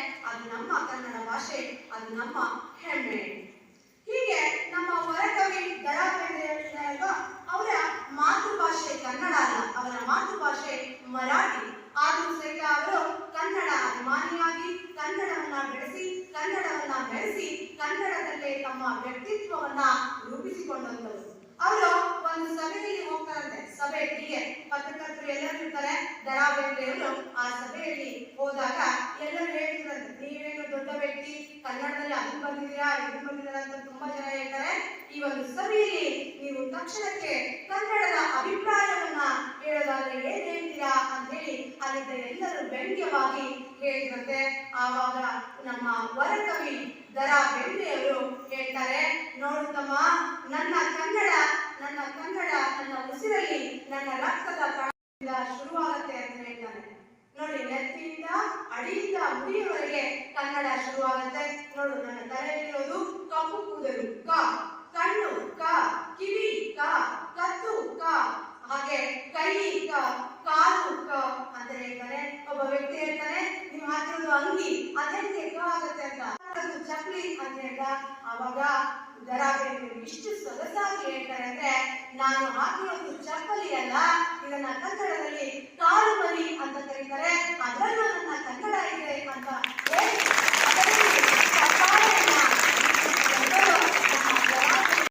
ಅದು ನಮ್ಮ ಕನ್ನಡ ಭಾಷೆ, ಅದು ನಮ್ಮ ಹೆಮ್ಮೆ. ಹೀಗೆ ನಮ್ಮ ಹೊರಕವಿ ದಳ ಅವರ ಮಾತೃಭಾಷೆ ಕನ್ನಡ ಅಲ್ಲ, ಅವರ ಮಾತೃಭಾಷೆ ಮರಾಠಿ. ಆದರೂ ಸಹಿತ ಅವರು ಕನ್ನಡ ಅಭಿಮಾನಿಯಾಗಿ, ಕನ್ನಡವನ್ನ ಬೆಳೆಸಿ ಕನ್ನಡವನ್ನ ಬೆಳೆಸಿ, ಕನ್ನಡದಲ್ಲೇ ತಮ್ಮ ವ್ಯಕ್ತಿತ್ವವನ್ನ ರೂಪಿಸಿಕೊಂಡಂತರು. ಅವರು ಒಂದು ಸಭೆಯಲ್ಲಿ ಹೋಗ್ತಾರಂತೆ, ಸಭೆ ಹೀಗೆ. ಪತ್ರಕರ್ತರು ಎಲ್ಲರೂ ಇರ್ತಾರೆ ದರಾ ಆ ಸಭೆಯಲ್ಲಿ ಹೋದಾಗ ಕನ್ನಡದಲ್ಲಿ ಅದು ಬಂದಿದ್ದೀರಾ ಇದು ಬಂದಿದ್ದೀರಾ ಅಂತ ತುಂಬಾ ಜನ ಹೇಳ್ತಾರೆ. ಈ ಒಂದು ಸಭೆಯಲ್ಲಿ ನೀವು ತಕ್ಷಣಕ್ಕೆ ಕನ್ನಡದ ಅಭಿಪ್ರಾಯವನ್ನ ಹೇಳೋದಾದ್ರೆ ಏನ್ ಹೇಳ್ತೀರಾ ಅಂತ ಹೇಳಿ ಅಲ್ಲಿದ್ದ ಎಲ್ಲರೂ ವ್ಯಂಗ್ಯವಾಗಿ ಹೇಳಿದಂತೆ ಆವಾಗ ನಮ್ಮ ವರಕವಿ ದರಾ ಬೆಂಬೆಯವರು ಹೇಳ್ತಾರೆ ತಮ್ಮ, ನನ್ನ ಕನ್ನಡ ನನ್ನ ಕನ್ನಡ, ನನ್ನ ಉಸಿರಲ್ಲಿ ನನ್ನ ರಕ್ತದ ಶುರುವಾಗುತ್ತೆ ಅಂತ ಹೇಳ್ತಾರೆ. ಅಡಿಯಿಂದ ಮುಡಿಯವರೆಗೆ ಕನ್ನಡ ಶುರುವಾಗುತ್ತೆ. ನೋಡು, ನನ್ನ ತಲೆಯಲ್ಲಿರೋದು ಕಪ್ಪು ಕೂದಲು. ಕ, ಕಣ್ಣು, ಕ, ಕಿವಿ, ಕ, ಕತ್ತು, ಕ. ಹಾಗೆ ಕೈ, ಕ, ಕಾಲು, ಕ ಅಂತ ಹೇಳ್ತಾರೆ ಒಬ್ಬ ವ್ಯಕ್ತಿ ಹೇಳ್ತಾನೆ ನಿಮ್ ಹಾಕಿರೋದು ಅಂಗಿ ಅದೇ ಕ ಆಗುತ್ತೆ ಅಂತ. ಚಪ್ಲಿ ಅಂತ ಹೇಳ್ದ. ಅವಾಗ ದರಾಬೇಂದ್ರೆ ಇಷ್ಟು ಸೊಗಸಾಗಿ ಹೇಳ್ತಾರೆ ಅಂದ್ರೆ, ನಾನು ಹಾಕಿರೋದು ಚಪ್ಪಲಿ ಅಲ್ಲ, ಇದನ್ನ ಕನ್ನಡ